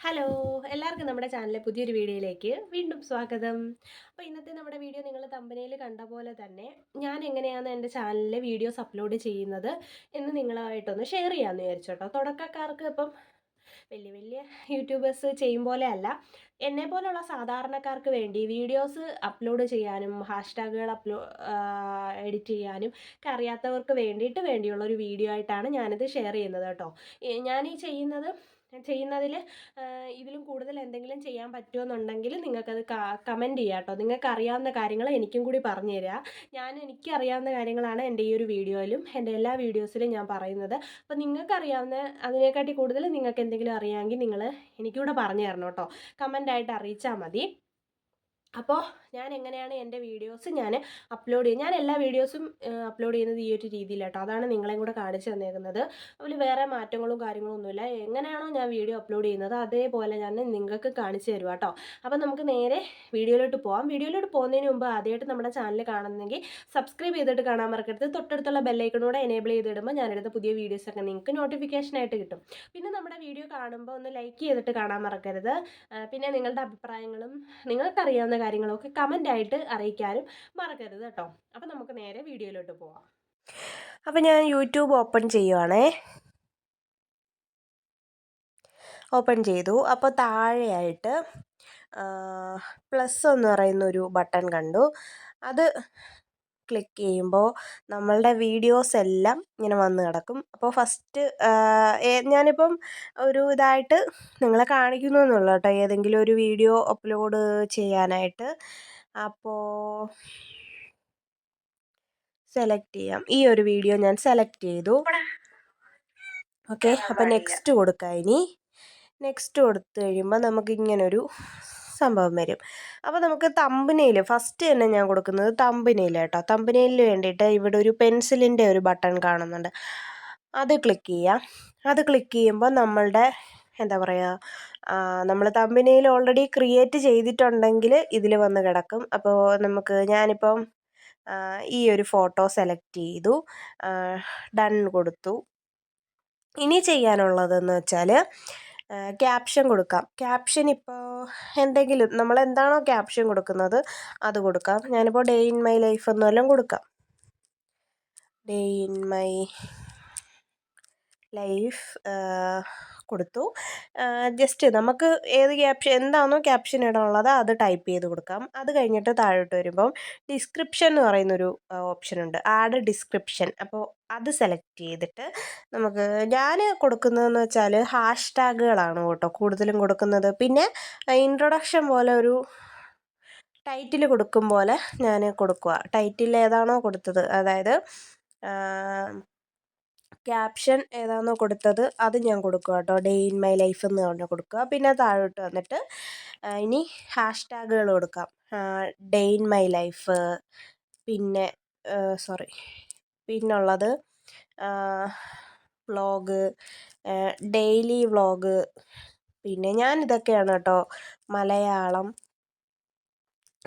Hello എല്ലാവർക്കും നമ്മുടെ ചാനലിലെ പുതിയൊരു വീഡിയോയിലേക്ക് വീണ്ടും സ്വാഗതം. അപ്പോൾ ഇന്നത്തെ നമ്മുടെ വീഡിയോ നിങ്ങൾ തമ്പനയിൽ കണ്ട പോലെ തന്നെ ഞാൻ എങ്ങനെയാണ് എന്റെ ചാനലിലെ വീഡിയോസ് അപ്ലോഡ് ചെയ്യുന്നത് എന്ന് നിങ്ങളായിട്ടൊന്ന് ഷെയർ ചെയ്യാമെന്ന് വിചാരിച്ചു കേട്ടോ. തുടക്കക്കാർക്ക് ഇപ്പം വലിയ വലിയ യൂട്യൂബേഴ്സ് ചെയ്യും പോലെ അല്ല എന്നെ പോലുള്ള സാധാരണക്കാർക്ക് വേണ്ടി വീഡിയോസ് അപ്ലോഡ് ചെയ്യാനും ഹാഷ്ടാഗുകൾ അപ്ലോ എഡിറ്റ് ചെയ്യാനും ഒക്കെ അറിയാത്തവർക്ക് വേണ്ടിയിട്ട് വേണ്ടിയുള്ള ഒരു വീഡിയോ ആയിട്ടാണ് ഞാനിത് ഷെയർ ചെയ്യുന്നത് കേട്ടോ. ഞാൻ ഈ ചെയ്യുന്നത് ചെയ്യുന്നതിൽ ഇതിലും കൂടുതൽ എന്തെങ്കിലും ചെയ്യാൻ പറ്റുമെന്നുണ്ടെങ്കിൽ നിങ്ങൾക്കത് കമന്റ് ചെയ്യാം കേട്ടോ. നിങ്ങൾക്ക് അറിയാവുന്ന കാര്യങ്ങൾ എനിക്കും കൂടി പറഞ്ഞു തരിക ഞാൻ എനിക്ക് അറിയാവുന്ന കാര്യങ്ങളാണ് എന്റെ ഈ ഒരു വീഡിയോയിലും എന്റെ എല്ലാ വീഡിയോസിലും ഞാൻ പറയുന്നത്. അപ്പോൾ നിങ്ങൾക്ക് അറിയാവുന്ന അതിനെക്കാട്ടി കൂടുതൽ നിങ്ങൾക്ക് എന്തെങ്കിലും അറിയാമെങ്കിൽ നിങ്ങൾ എനിക്കൂടെ പറഞ്ഞു തരണം കേട്ടോ. കമന്റായിട്ട് അറിയിച്ചാൽ മതി. അപ്പോൾ ഞാൻ എങ്ങനെയാണ് എന്റെ വീഡിയോസ് ഞാൻ അപ്ലോഡ് ചെയ്യുന്നത് ഞാൻ എല്ലാ വീഡിയോസും അപ്ലോഡ് ചെയ്യുന്നത് ഈ ഒരു രീതിയിലാട്ടോ. അതാണ് നിങ്ങളെയും കൂടെ കാണിച്ചു തന്നേക്കുന്നത്. അതിൽ വേറെ മാറ്റങ്ങളും കാര്യങ്ങളും ഒന്നുമില്ല. എങ്ങനെയാണോ ഞാൻ വീഡിയോ അപ്ലോഡ് ചെയ്യുന്നത് അതേപോലെ ഞാൻ നിങ്ങൾക്ക് കാണിച്ചു തരുവാ കേട്ടോ അപ്പോൾ നമുക്ക് നേരെ വീഡിയോയിലോട്ട് പോകാം വീഡിയോയിലോട്ട് പോകുന്നതിന് മുമ്പ് ആദ്യമായിട്ട് നമ്മുടെ ചാനൽ കാണുന്നെങ്കിൽ സബ്സ്ക്രൈബ് ചെയ്തിട്ട് കാണാൻ മറക്കരുത്. തൊട്ടടുത്തുള്ള ബെല്ലൈക്കണൂടെ എനേബിൾ ചെയ്തിടുമ്പോൾ ഞാനെടുത്ത പുതിയ വീഡിയോസൊക്കെ നിങ്ങൾക്ക് നോട്ടിഫിക്കേഷനായിട്ട് കിട്ടും. പിന്നെ നമ്മുടെ വീഡിയോ കാണുമ്പോൾ ഒന്ന് ലൈക്ക് ചെയ്തിട്ട് കാണാൻ മറക്കരുത്. പിന്നെ നിങ്ങളുടെ അഭിപ്രായങ്ങളും നിങ്ങൾക്കറിയാവുന്ന കാര്യങ്ങളൊക്കെ കമന്റായിട്ട് അറിയിക്കാനും മറക്കരുത് കേട്ടോ. അപ്പോൾ നമുക്ക് നേരെ വീഡിയോയിലോട്ട് പോവാം. അപ്പോൾ ഞാൻ യൂട്യൂബ് ഓപ്പൺ ചെയ്യുവാണേ. ഓപ്പൺ ചെയ്തു. അപ്പോൾ താഴെയായിട്ട് പ്ലസ് എന്ന് പറയുന്ന ഒരു ബട്ടൺ കണ്ടു. അത് ക്ലിക്ക് ചെയ്യുമ്പോൾ നമ്മളുടെ വീഡിയോസ് എല്ലാം ഇങ്ങനെ വന്ന് കിടക്കും. അപ്പോൾ ഫസ്റ്റ് ഞാനിപ്പം ഒരു ഇതായിട്ട് നിങ്ങളെ കാണിക്കുന്നു എന്നുള്ളൂ കേട്ടോ. ഏതെങ്കിലും ഒരു വീഡിയോ അപ്ലോഡ് ചെയ്യാനായിട്ട്. അപ്പോൾ സെലക്ട് ചെയ്യാം. ഈ ഒരു വീഡിയോ ഞാൻ സെലക്ട് ചെയ്തു. ഓക്കെ അപ്പം നെക്സ്റ്റ് കൊടുക്കാം ഇനി. നെക്സ്റ്റ് കൊടുത്തു കഴിയുമ്പോൾ നമുക്ക് ഇങ്ങനൊരു സംഭവം വരും. അപ്പോൾ നമുക്ക് തമ്പനയിൽ ഫസ്റ്റ് തന്നെ ഞാൻ കൊടുക്കുന്നത് തമ്പനയിൽ കേട്ടോ തമ്പനയിലിന് വേണ്ടിയിട്ട് ഇവിടെ ഒരു പെൻസിലിന്റെ ഒരു ബട്ടൺ കാണുന്നുണ്ട്. അത് ക്ലിക്ക് ചെയ്യാം. അത് ക്ലിക്ക് ചെയ്യുമ്പോൾ നമ്മളുടെ എന്താ പറയുക നമ്മൾ തമ്പനയിൽ ഓൾറെഡി ക്രിയേറ്റ് ചെയ്തിട്ടുണ്ടെങ്കിൽ ഇതിൽ വന്ന് കിടക്കും. അപ്പോൾ നമുക്ക് ഞാനിപ്പം ഈ ഒരു ഫോട്ടോ സെലക്ട് ചെയ്തു. ഡൺ കൊടുത്തു. ഇനി ചെയ്യാനുള്ളതെന്ന് വെച്ചാൽ ക്യാപ്ഷൻ കൊടുക്കാം. ക്യാപ്ഷൻ ഇപ്പോൾ എന്തെങ്കിലും നമ്മൾ എന്താണോ ക്യാപ്ഷൻ കൊടുക്കുന്നത് അത് കൊടുക്കാം. ഞാനിപ്പോൾ ഡേ ഇൻ മൈ ലൈഫ് എന്നെല്ലാം കൊടുക്കാം. ഡേ ഇൻ മൈ ലൈഫ് കൊടുത്തു. ജസ്റ്റ് നമുക്ക് ഏത് ക്യാപ്ഷൻ എന്താണോ ക്യാപ്ഷൻ ഇടാനുള്ളത് അത് ടൈപ്പ് ചെയ്ത് കൊടുക്കാം. അത് കഴിഞ്ഞിട്ട് താഴോട്ട് വരുമ്പം ഡിസ്ക്രിപ്ഷൻ എന്ന് പറയുന്നൊരു ഓപ്ഷൻ ഉണ്ട്. Add description. അപ്പോൾ അത് സെലക്ട് ചെയ്തിട്ട് നമുക്ക് ഞാൻ കൊടുക്കുന്നതെന്ന് വെച്ചാൽ ഹാഷ് ടാഗുകളാണ് കേട്ടോ കൂടുതലും കൊടുക്കുന്നത്. പിന്നെ ഇൻട്രൊഡക്ഷൻ പോലെ ഒരു ടൈറ്റിൽ കൊടുക്കും പോലെ ഞാൻ കൊടുക്കുക. ടൈറ്റിൽ ഏതാണോ കൊടുത്തത്. അതായത് ക്യാപ്ഷൻ ഏതാണോ കൊടുത്തത് അത് ഞാൻ കൊടുക്കുക കേട്ടോ ഡേ ഇൻ മൈ ലൈഫ് എന്ന് പറഞ്ഞ് കൊടുക്കുക പിന്നെ താഴോട്ട് വന്നിട്ട് ഇനി ഹാഷ് ടാഗുകൾ കൊടുക്കാം. ഡേ ഇൻ മൈ ലൈഫ് പിന്നെ സോറി പിന്നുള്ളത് വ്ളോഗ് ഡെയിലി വ്ളോഗ് പിന്നെ ഞാൻ ഇതൊക്കെയാണ് കേട്ടോ മലയാളം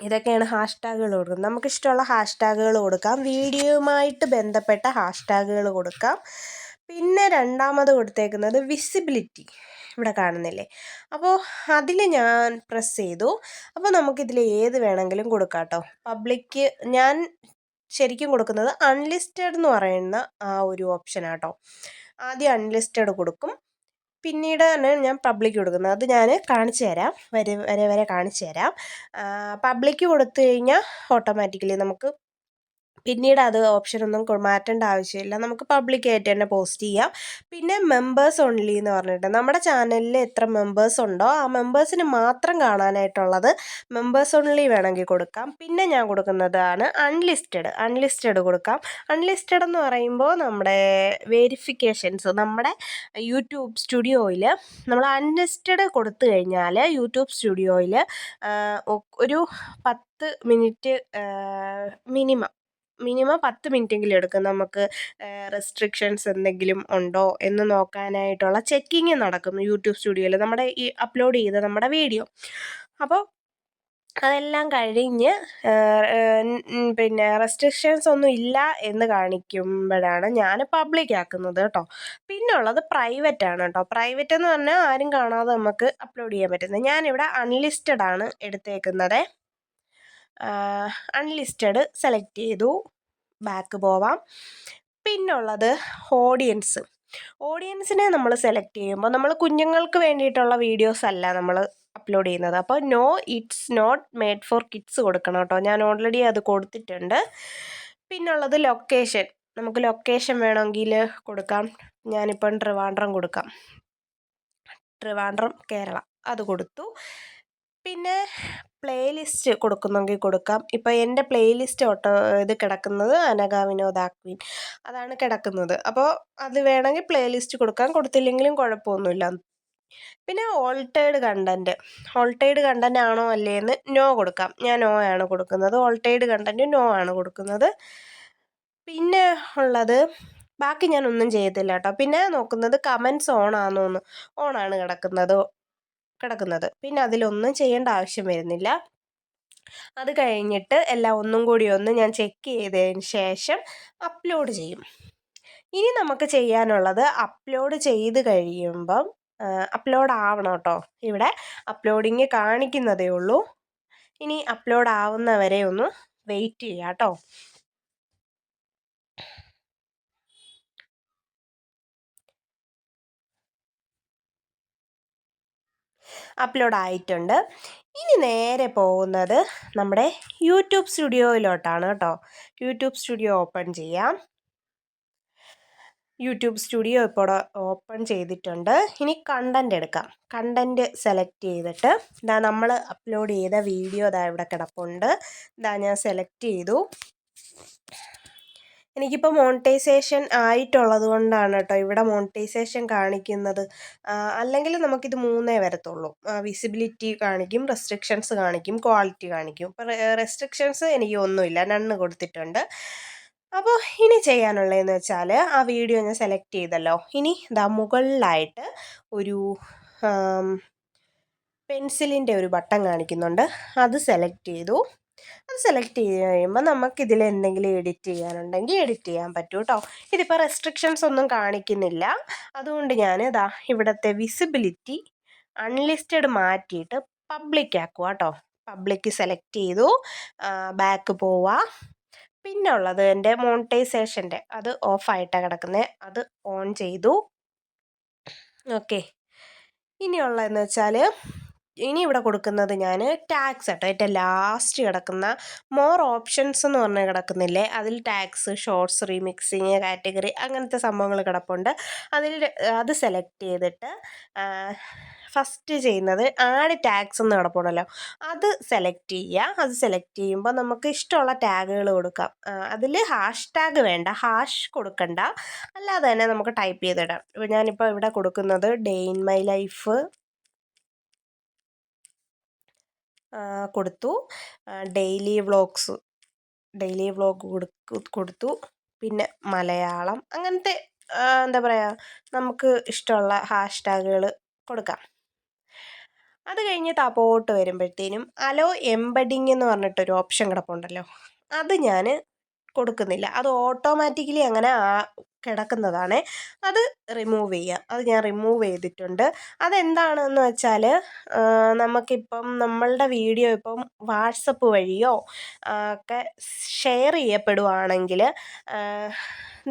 ഇതൊക്കെയാണ് ഹാഷ്ടാഗുകൾ കൊടുക്കുന്നത്. നമുക്കിഷ്ടമുള്ള ഹാഷ്ടാഗുകൾ കൊടുക്കാം. വീഡിയോയുമായിട്ട് ബന്ധപ്പെട്ട ഹാഷ്ടാഗുകൾ കൊടുക്കാം. പിന്നെ രണ്ടാമത് കൊടുത്തേക്കുന്നത് വിസിബിലിറ്റി ഇവിടെ കാണുന്നില്ലേ? അപ്പോൾ അതിൽ ഞാൻ പ്രസ് ചെയ്തു. അപ്പോൾ നമുക്കിതിൽ ഏത് വേണമെങ്കിലും കൊടുക്കാം കേട്ടോ. പബ്ലിക്ക് ഞാൻ ശരിക്കും കൊടുക്കുന്നത് അൺലിസ്റ്റഡ് എന്ന് പറയുന്ന ആ ഒരു ഓപ്ഷനാട്ടോ ആദ്യം അൺലിസ്റ്റഡ് കൊടുക്കും. പിന്നീടാണ് ഞാൻ പബ്ലിക് കൊടുക്കുന്നത്. അത് ഞാൻ കാണിച്ചു തരാം. വരെ വരെ വരെ കാണിച്ചു തരാം. പബ്ലിക്ക് കൊടുത്തു കഴിഞ്ഞാൽ ഓട്ടോമാറ്റിക്കലി നമുക്ക് പിന്നീട് അത് ഓപ്ഷനൊന്നും മാറ്റേണ്ട ആവശ്യമില്ല. നമുക്ക് പബ്ലിക്കായിട്ട് തന്നെ പോസ്റ്റ് ചെയ്യാം. പിന്നെ മെമ്പേഴ്സ് ഓൺലി എന്ന് പറഞ്ഞിട്ട് നമ്മുടെ ചാനലിൽ എത്ര മെമ്പേഴ്സ് ഉണ്ടോ ആ മെമ്പേഴ്സിന് മാത്രം കാണാനായിട്ടുള്ളത് മെമ്പേഴ്സ് ഓൺലി വേണമെങ്കിൽ കൊടുക്കാം. പിന്നെ ഞാൻ കൊടുക്കുന്നതാണ് അൺലിസ്റ്റഡ് അൺലിസ്റ്റഡ് കൊടുക്കാം. അൺലിസ്റ്റഡ് എന്ന് പറയുമ്പോൾ നമ്മുടെ വേരിഫിക്കേഷൻസ് നമ്മുടെ യൂട്യൂബ് സ്റ്റുഡിയോയിൽ നമ്മൾ അൺലിസ്റ്റഡ് കൊടുത്തു കഴിഞ്ഞാൽ യൂട്യൂബ് സ്റ്റുഡിയോയിൽ ഒരു പത്ത് മിനിറ്റ് മിനിമം മിനിമം പത്ത് മിനിറ്റെങ്കിലും എടുക്കും. നമുക്ക് റെസ്ട്രിക്ഷൻസ് എന്തെങ്കിലും ഉണ്ടോ എന്ന് നോക്കാനായിട്ടുള്ള ചെക്കിങ് നടക്കും യൂട്യൂബ് സ്റ്റുഡിയോയിൽ നമ്മുടെ ഈ അപ്ലോഡ് ചെയ്ത നമ്മുടെ വീഡിയോ. അപ്പോൾ അതെല്ലാം കഴിഞ്ഞ് പിന്നെ റെസ്ട്രിക്ഷൻസ് ഒന്നും ഇല്ല എന്ന് കാണിക്കുമ്പോഴാണ് ഞാൻ പബ്ലിക് ആക്കുന്നത് കേട്ടോ. പിന്നെ ഉള്ളത് പ്രൈവറ്റ് ആണ് കേട്ടോ. പ്രൈവറ്റ് എന്ന് പറഞ്ഞാൽ ആരും കാണാതെ നമുക്ക് അപ്ലോഡ് ചെയ്യാൻ പറ്റുന്നത്. ഞാനിവിടെ അൺലിസ്റ്റഡ് ആണ് എടുത്തേക്കുന്നത്. അൺലിസ്റ്റഡ് സെലക്ട് ചെയ്തു. ബാക്ക് പോവാം. പിന്നുള്ളത് ഓഡിയൻസ് ഓഡിയൻസിനെ നമ്മൾ സെലക്ട് ചെയ്യുമ്പോൾ നമ്മൾ കുഞ്ഞുങ്ങൾക്ക് വേണ്ടിയിട്ടുള്ള വീഡിയോസ് അല്ല നമ്മൾ അപ്ലോഡ് ചെയ്യുന്നത്. അപ്പോൾ no it's not made for kids കൊടുക്കണം കേട്ടോ. ഞാൻ ഓൾറെഡി അത് കൊടുത്തിട്ടുണ്ട്. പിന്നുള്ളത് ലൊക്കേഷൻ നമുക്ക് ലൊക്കേഷൻ വേണമെങ്കിൽ കൊടുക്കാം. ഞാനിപ്പം ട്രിവാൻഡ്രം കൊടുക്കാം. ട്രിവാൻഡ്രം കേരള. അത് കൊടുത്തു. പിന്നെ പ്ലേലിസ്റ്റ് കൊടുക്കുന്നെങ്കിൽ കൊടുക്കാം. ഇപ്പോൾ എന്റെ പ്ലേലിസ്റ്റ് ഓട്ടോ ഇത് കിടക്കുന്നത് അനഘ വിനോദ് ആക്വീൻ അതാണ് കിടക്കുന്നത്. അപ്പോൾ അത് വേണമെങ്കിൽ പ്ലേലിസ്റ്റ് കൊടുക്കാം. കൊടുത്തില്ലെങ്കിലും കുഴപ്പമൊന്നുമില്ല. പിന്നെ ഓൾട്ടേഡ് കണ്ടന്റ് ഓൾട്ടേഡ് കണ്ടന്റ് ആണോ അല്ലേ എന്ന് നോ കൊടുക്കാം. ഞാൻ നോ ആണ് കൊടുക്കുന്നത്. ഓൾട്ടേഡ് കണ്ടന്റ് നോ ആണ് കൊടുക്കുന്നത്. പിന്നെ ഉള്ളത് ബാക്കി ഞാനൊന്നും ഒന്നും ചെയ്യത്തില്ല കേട്ടോ. പിന്നെ നോക്കുന്നത് കമൻസ് ഓൺ ആണോ എന്ന് ഓൺ ആണ് കിടക്കുന്നത്. കിടക്കുന്നത്. പിന്നെ അതിലൊന്നും ചെയ്യേണ്ട ആവശ്യം വരുന്നില്ല. അത് കഴിഞ്ഞിട്ട് എല്ലാം ഒന്നും കൂടി ഒന്ന് ഞാൻ ചെക്ക് ചെയ്തതിന് ശേഷം അപ്ലോഡ് ചെയ്യും. ഇനി നമുക്ക് ചെയ്യാനുള്ളത് അപ്ലോഡ് ചെയ്ത് കഴിയുമ്പം അപ്ലോഡ് ആവണം കേട്ടോ. ഇവിടെ അപ്ലോഡിങ് കാണിക്കുന്നതേ ഉള്ളൂ. ഇനി അപ്ലോഡ് ആവുന്നവരെ ഒന്ന് വെയിറ്റ് ചെയ്യാം കേട്ടോ. അപ്ലോഡ് ആയിട്ടുണ്ട്. ഇനി നേരെ പോകുന്നത് നമ്മുടെ യൂട്യൂബ് സ്റ്റുഡിയോയിലോട്ടാണ് കേട്ടോ. യൂട്യൂബ് സ്റ്റുഡിയോ ഓപ്പൺ ചെയ്യാം. യൂട്യൂബ് സ്റ്റുഡിയോ ഇപ്പോൾ ഓപ്പൺ ചെയ്തിട്ടുണ്ട്. ഇനി കണ്ടന്റ് എടുക്കാം. കണ്ടന്റ് സെലക്ട് ചെയ്തിട്ട് ഇതാ നമ്മൾ അപ്ലോഡ് ചെയ്ത വീഡിയോ ഇതാ ഇവിടെ കിടപ്പുണ്ട്. ഇതാ ഞാൻ സെലക്ട് ചെയ്തു. എനിക്കിപ്പോൾ മോണിറ്റൈസേഷൻ ആയിട്ടുള്ളത് കൊണ്ടാണ് കേട്ടോ ഇവിടെ മോണിറ്റൈസേഷൻ കാണിക്കുന്നത്. അല്ലെങ്കിൽ നമുക്കിത് മൂന്നേ വരത്തുള്ളൂ. വിസിബിലിറ്റി കാണിക്കും റെസ്ട്രിക്ഷൻസ് കാണിക്കും ക്വാളിറ്റി കാണിക്കും. ഇപ്പോൾ റെസ്ട്രിക്ഷൻസ് എനിക്ക് ഒന്നുമില്ല നണ്ണ് കൊടുത്തിട്ടുണ്ട്. അപ്പോൾ ഇനി ചെയ്യാനുള്ളതെന്ന് വെച്ചാൽ ആ വീഡിയോ ഞാൻ സെലക്ട് ചെയ്തല്ലോ. ഇനി ഇതാ മുകളിലായിട്ട് ഒരു പെൻസിലിന്റെ ഒരു ബട്ടൺ കാണിക്കുന്നുണ്ട്. അത് സെലക്ട് ചെയ്തു. അത് സെലക്ട് ചെയ്ത് കഴിയുമ്പോൾ നമുക്കിതിൽ എന്തെങ്കിലും എഡിറ്റ് ചെയ്യാനുണ്ടെങ്കിൽ എഡിറ്റ് ചെയ്യാൻ പറ്റും കേട്ടോ ഇതിപ്പോൾ റെസ്ട്രിക്ഷൻസ് ഒന്നും കാണിക്കുന്നില്ല. അതുകൊണ്ട് ഞാൻ ഇതാ ഇവിടുത്തെ വിസിബിലിറ്റി അൺലിസ്റ്റഡ് മാറ്റിയിട്ട് പബ്ലിക് ആക്കുക കേട്ടോ പബ്ലിക് സെലക്ട് ചെയ്തു. ബാക്ക് പോവുക പിന്നെ ഉള്ളത് എന്റെ മോണിറ്റൈസേഷന്റെ അത് ഓഫായിട്ടാണ് കിടക്കുന്നത് അത് ഓൺ ചെയ്തു. ഓക്കെ ഇനിയുള്ളതെന്ന് വെച്ചാൽ ഇനി ഇവിടെ കൊടുക്കുന്നത് ഞാൻ ടാക്സ് കേട്ടോ ഏറ്റവും ലാസ്റ്റ് കിടക്കുന്ന മോർ ഓപ്ഷൻസ് എന്ന് പറഞ്ഞ് കിടക്കുന്നില്ലേ? അതിൽ ടാക്സ് ഷോർട്സ് റീമിക്സിങ് കാറ്റഗറി അങ്ങനത്തെ സംഭവങ്ങൾ കിടപ്പുണ്ട്. അതിൽ അത് സെലക്ട് ചെയ്തിട്ട് ഫസ്റ്റ് ചെയ്യുന്നത് ആഡ് ടാഗ്സ് എന്ന് കിടപ്പുണ്ടല്ലോ. അത് സെലക്ട് ചെയ്യുക. അത് സെലക്ട് ചെയ്യുമ്പോൾ നമുക്ക് ഇഷ്ടമുള്ള ടാഗുകൾ കൊടുക്കാം. അതിൽ ഹാഷ് ടാഗ് വേണ്ട. ഹാഷ് കൊടുക്കണ്ട. അല്ലാതെ തന്നെ നമുക്ക് ടൈപ്പ് ചെയ്തിടാം. ഇപ്പോൾ ഞാനിപ്പോൾ ഇവിടെ കൊടുക്കുന്നത് ഡേ ഇൻ മൈ ലൈഫ് കൊടുത്തു. ഡെയിലി വ്ളോഗ്സ് ഡെയിലി വ്ളോഗ് കൊടുത്തു. പിന്നെ മലയാളം അങ്ങനത്തെ എന്താ പറയുക നമുക്ക് ഇഷ്ടമുള്ള ഹാഷ്ടാഗുകൾ കൊടുക്കാം. അത് കഴിഞ്ഞ് താപ്പോട്ട് വരുമ്പോഴത്തേനും അലോ എംബഡിങ് എന്ന് പറഞ്ഞിട്ടൊരു ഓപ്ഷൻ കിടപ്പുണ്ടല്ലോ. അത് ഞാൻ കൊടുക്കുന്നില്ല. അത് ഓട്ടോമാറ്റിക്കലി അങ്ങനെ കിടക്കുന്നതാണ്. അത് റിമൂവ് ചെയ്യുക. അത് ഞാൻ റിമൂവ് ചെയ്തിട്ടുണ്ട്. അതെന്താണെന്ന് വെച്ചാൽ നമുക്കിപ്പം നമ്മളുടെ വീഡിയോ ഇപ്പം വാട്സപ്പ് വഴിയോ ഒക്കെ ഷെയർ ചെയ്യപ്പെടുവാണെങ്കിൽ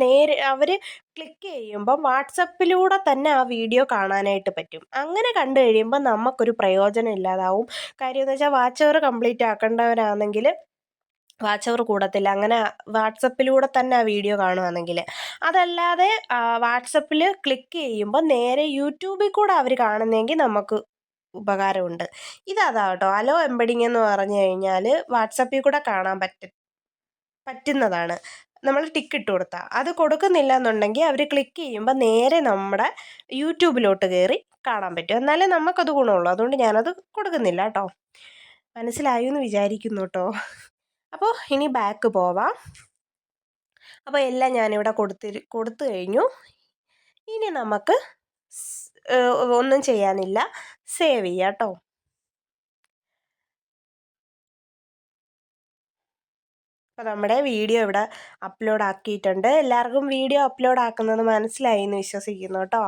നേരെ അവർ ക്ലിക്ക് ചെയ്യുമ്പം വാട്സപ്പിലൂടെ തന്നെ ആ വീഡിയോ കാണാനായിട്ട് പറ്റും. അങ്ങനെ കണ്ടു കഴിയുമ്പോൾ നമുക്കൊരു പ്രയോജനം ഇല്ലാതാവും. കാര്യം എന്ന് വെച്ചാൽ വാച്ച് അവർ കംപ്ലീറ്റ് ആക്കേണ്ടവരാണെങ്കിൽ വാച്ച് അവർ കൂടത്തില്ല. അങ്ങനെ വാട്സപ്പിലൂടെ തന്നെ ആ വീഡിയോ കാണുകയാണെങ്കിൽ അതല്ലാതെ വാട്സപ്പിൽ ക്ലിക്ക് ചെയ്യുമ്പോൾ നേരെ യൂട്യൂബിൽ കൂടെ അവർ കാണുന്നതെങ്കിൽ നമുക്ക് ഉപകാരമുണ്ട്. ഇതതാ കേട്ടോ അലോ എംബഡിങ് എന്ന് പറഞ്ഞു കഴിഞ്ഞാൽ വാട്സപ്പിൽ കൂടെ കാണാൻ പറ്റ പറ്റുന്നതാണ്. നമ്മൾ ടിക്ക് ഇട്ട് കൊടുത്താൽ അത് കൊടുക്കുന്നില്ല എന്നുണ്ടെങ്കിൽ അവർ ക്ലിക്ക് ചെയ്യുമ്പോൾ നേരെ നമ്മുടെ യൂട്യൂബിലോട്ട് കയറി കാണാൻ പറ്റും. എന്നാലേ നമുക്കത് ഗുണമുള്ളൂ. അതുകൊണ്ട് ഞാനത് കൊടുക്കുന്നില്ല കേട്ടോ. മനസ്സിലായി എന്ന് വിചാരിക്കുന്നു കേട്ടോ. അപ്പോൾ ഇനി ബാക്ക് പോവാം. അപ്പോൾ എല്ലാം ഞാനിവിടെ കൊടുത്തി കൊടുത്തു കഴിഞ്ഞു. ഇനി നമുക്ക് ഒന്നും ചെയ്യാനില്ല. സേവ് ചെയ്യാം കേട്ടോ അപ്പോൾ നമ്മുടെ വീഡിയോ ഇവിടെ അപ്ലോഡ് ആക്കിയിട്ടുണ്ട്. എല്ലാവർക്കും വീഡിയോ അപ്ലോഡ് ആക്കുന്നത് മനസ്സിലായി എന്ന് വിശ്വസിക്കുന്നു കേട്ടോ